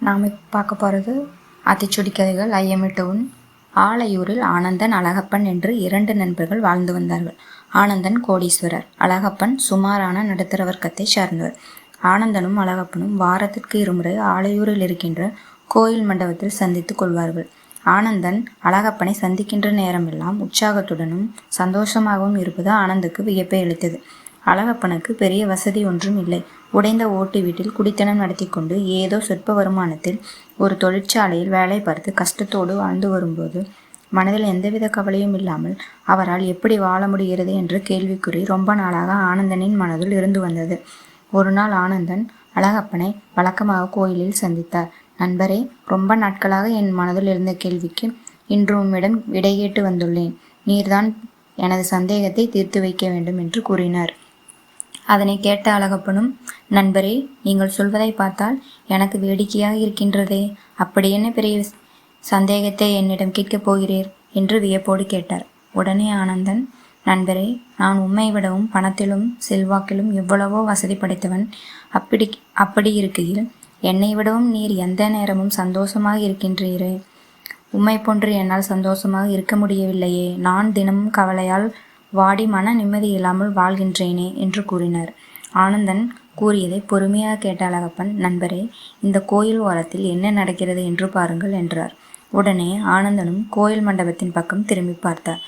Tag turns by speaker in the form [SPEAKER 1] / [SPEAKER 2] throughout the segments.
[SPEAKER 1] நாம் பார்க்க போகிறது அத்திச்சுடி கதைகள் ஐயமிட்டவன் ஆலையூரில் ஆனந்தன் அழகப்பன் என்று இரண்டு நண்பர்கள் வாழ்ந்து வந்தார்கள். ஆனந்தன் கோடீஸ்வரர் அழகப்பன் சுமாரான நடுத்தர வர்க்கத்தை சார்ந்தவர். ஆனந்தனும் அழகப்பனும் வாரத்திற்கு இருமுறை ஆலையூரில் இருக்கின்ற கோயில் மண்டபத்தில் சந்தித்துக் கொள்வார்கள். ஆனந்தன் அழகப்பனை சந்திக்கின்ற நேரமெல்லாம் உற்சாகத்துடனும் சந்தோஷமாகவும் இருப்பது ஆனந்துக்கு வியப்பை அளித்தது. அழகப்பனுக்கு பெரிய வசதி ஒன்றும் இல்லை. உடைந்த ஓட்டு வீட்டில் குடித்தனம் நடத்தி கொண்டு ஏதோ சொற்ப வருமானத்தில் ஒரு தொழிற்சாலையில் வேலை பார்த்து கஷ்டத்தோடு வாழ்ந்து வரும்போது மனதில் எந்தவித கவலையும் இல்லாமல் அவரால் எப்படி வாழ முடிகிறது என்ற கேள்விக்குறி ரொம்ப நாளாக ஆனந்தனின் மனதில் இருந்து வந்தது. ஒரு நாள் ஆனந்தன் அழகப்பனை வழக்கமாக கோயிலில் சந்தித்தார். நண்பரே ரொம்ப நாட்களாக என் மனதில் இருந்த கேள்விக்கு இன்று உம்மிடம் விடை கேட்டு வந்துள்ளேன். நீர்தான் எனது சந்தேகத்தை தீர்த்து வைக்க வேண்டும் என்று கூறினார். அதனை கேட்ட அழகப்பனும் நண்பரே நீங்கள் சொல்வதை பார்த்தால் எனக்கு வேடிக்கையாக இருக்கின்றதே. அப்படி என்ன பெரிய சந்தேகத்தை என்னிடம் கேட்கப் போகிறீர்? என்று வியப்போடு கேட்டார். உடனே ஆனந்தன் நண்பரே நான் உண்மை விடவும் பணத்திலும் செல்வாக்கிலும் எவ்வளவோ வசதி படைத்தவன் அப்படி அப்படி இருக்கையில் என்னை விடவும் நீர் எந்த நேரமும் சந்தோஷமாக இருக்கின்றீரே. உம்மை போன்று என்னால் சந்தோஷமாக இருக்க முடியவில்லையே. நான் தினமும் கவலையால் வாடி மன நிம்மதி இல்லாமல் வாழ்கின்றேனே என்று கூறினார். ஆனந்தன் கூறியதை பொறுமையாக கேட்ட அழகப்பன் நண்பரே இந்த கோயில் ஓரத்தில் என்ன நடக்கிறது என்று பாருங்கள் என்றார். உடனே ஆனந்தனும் கோயில் மண்டபத்தின் பக்கம் திரும்பி பார்த்தார்.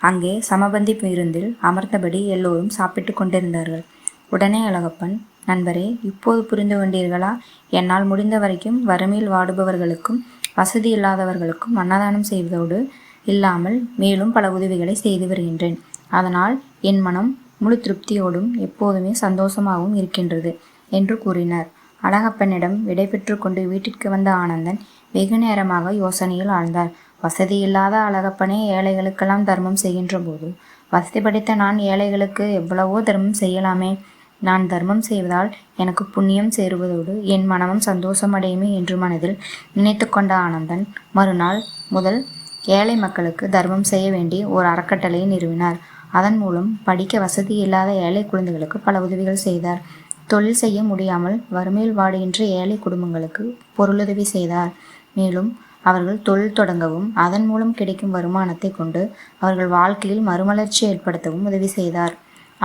[SPEAKER 1] அங்கே சமபந்தி பேருந்தில் அமர்ந்தபடி எல்லோரும் சாப்பிட்டு கொண்டிருந்தார்கள். உடனே அழகப்பன் நண்பரே இப்போது புரிந்து கொண்டீர்களா? என்னால் முடிந்த வரைக்கும் வறுமையில் வாடுபவர்களுக்கும் வசதி இல்லாதவர்களுக்கும் அன்னதானம் செய்வதோடு இல்லாமல் மேலும் பல உதவிகளை செய்து வருகின்றேன். அதனால் என் மனம் முழு திருப்தியோடும் எப்போதுமே சந்தோஷமாகவும் இருக்கின்றது என்று கூறினார். அழகப்பனிடம் விடைபெற்று கொண்டு வீட்டிற்கு வந்த ஆனந்தன் வெகு நேரமாக யோசனையில் ஆழ்ந்தார். வசதி இல்லாத அழகப்பனே ஏழைகளுக்கெல்லாம் தர்மம் செய்கின்ற போது வசதி படைத்த நான் ஏழைகளுக்கு எவ்வளவோ தர்மம் செய்யலாமே. நான் தர்மம் செய்வதால் எனக்கு புண்ணியம் சேருவதோடு என் மனமும் சந்தோஷமடையுமே என்று மனதில் நினைத்து கொண்ட ஆனந்தன் மறுநாள் முதல் ஏழை மக்களுக்கு தர்மம் செய்ய வேண்டி ஒரு அறக்கட்டளையை நிறுவினார். அதன் மூலம் படிக்க வசதி இல்லாத ஏழை குழந்தைகளுக்கு பல உதவிகள் செய்தார். தொழில் செய்ய முடியாமல் வறுமையில் வாடுகின்ற ஏழை குடும்பங்களுக்கு பொருளுதவி செய்தார். மேலும் அவர்கள் தொழில் தொடங்கவும் அதன் மூலம் கிடைக்கும் வருமானத்தை கொண்டு அவர்கள் வாழ்க்கையில் மறுமலர்ச்சி ஏற்படுத்தவும் உதவி செய்தார்.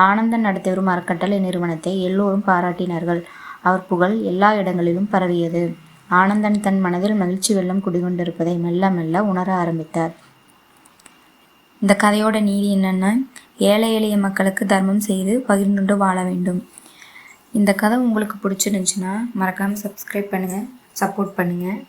[SPEAKER 1] ஆனந்தன் நடத்தி வரும் அறக்கட்டளை நிறுவனத்தை எல்லோரும் பாராட்டினார்கள். அவர் புகழ் எல்லா இடங்களிலும் பரவியது. ஆனந்தன் தன் மனதில் மகிழ்ச்சி வெள்ளம் குடிகொண்டிருப்பதை மெல்ல மெல்ல உணர ஆரம்பித்தார். இந்த கதையோட நீதி என்னென்னா ஏழை எளிய மக்களுக்கு தர்மம் செய்து பகிர்ந்துண்டு வாழ வேண்டும். இந்த கதை உங்களுக்கு பிடிச்சிருந்துச்சுன்னா மறக்காமல் சப்ஸ்கிரைப் பண்ணுங்கள் சப்போர்ட் பண்ணுங்கள்